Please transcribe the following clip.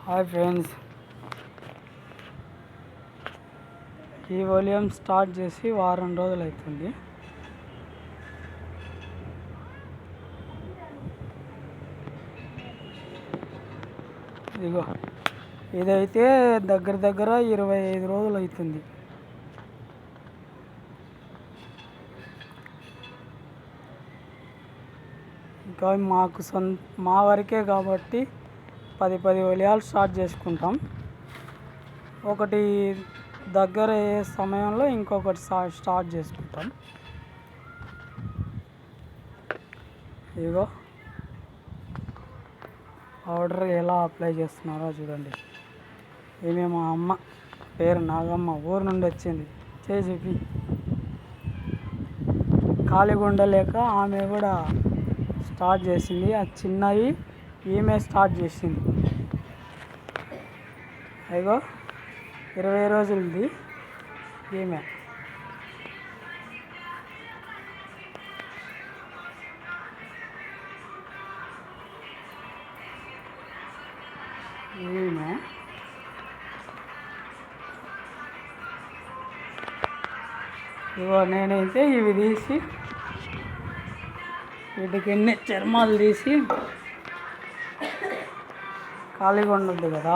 Hi friends ఈ volume start చేసి వారం రోజులు అవుతుంది ఇదిగో ఇదైతే దగ్గర దగ్గర ఇరవై ఐదు రోజులు అవుతుంది ఇంకా మాకు సొంత మా వరకే కాబట్టి పది పది వలియాలు స్టార్ట్ చేసుకుంటాం. ఒకటి దగ్గర అయ్యే సమయంలో ఇంకొకటి స్టా- స్టార్ట్ చేసుకుంటాం. ఇదిగో. పౌడర్ ఎలా అప్లై చేస్తున్నారో చూడండి. ఈమె మా అమ్మ పేరు నాగమ్మ ఊరు నుండి వచ్చింది. చేసి ఖాళీగా ఉండలేక ఆమె కూడా స్టార్ట్ చేసింది. ఆ చిన్నవి ఈమె స్టార్ట్ చేసింది. అయ్యో ఇరవై రోజులది ఈమె ఈమె ఇగో నేనైతే ఇవి తీసి వీటికి ఎన్ని చర్మాలు తీసి ఖాళీగా ఉండద్దు కదా